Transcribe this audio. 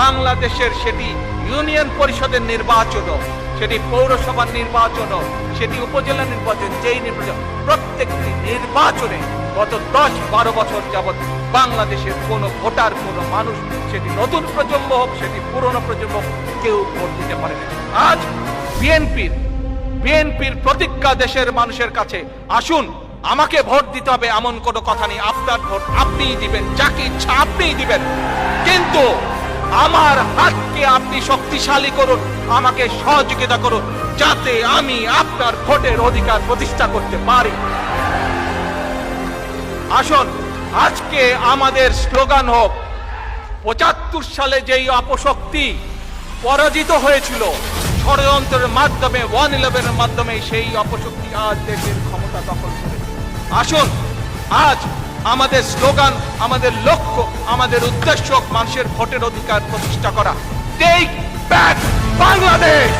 বাংলাদেশের সেটি ইউনিয়ন পরিষদের নির্বাচন সেটি পৌরসভার নির্বাচন সেটি উপজেলা নির্বাচন, যেই নির্বাচন, প্রত্যেকটি নির্বাচনে গত দশ বারো বছর যাবৎ বাংলাদেশের কোনো ভোটার, কোনো মানুষ সেটি নতুন প্রজন্ম হোক, সেটি পুরনো প্রজন্ম কেউ ভোট দিতে পারে আজ বিএনপির বিএনপির প্রতিজ্ঞা দেশের মানুষের কাছে, আসুন, আমাকে ভোট দিতে হবে এমন কোনো কথা নেই। আপনার ভোট আপনিই দিবেন, যাকে ইচ্ছা আপনিই দিবেন। কিন্তু আমার হাতকে আপনি শক্তিশালী করুন, আমাকে সহযোগিতা করুন, যাতে আমি আপনার ভোটের অধিকার প্রতিষ্ঠা করতে পারি। আসুন, আজকে আমাদের স্লোগান হোক, পঁচাত্তর সালে যেই অপশক্তি পরাজিত হয়েছিল, ষড়যন্ত্রের মাধ্যমে, ওয়ান ইলেভেনের মাধ্যমে সেই অপশক্তি আজ দেশের ক্ষমতা দখল করে আসুন, আজ আমাদের স্লোগান আমাদের লক্ষ্য আমাদের উদ্দেশ্য মানুষের ভোটের অধিকার প্রতিষ্ঠা করা। Take back Bangladesh!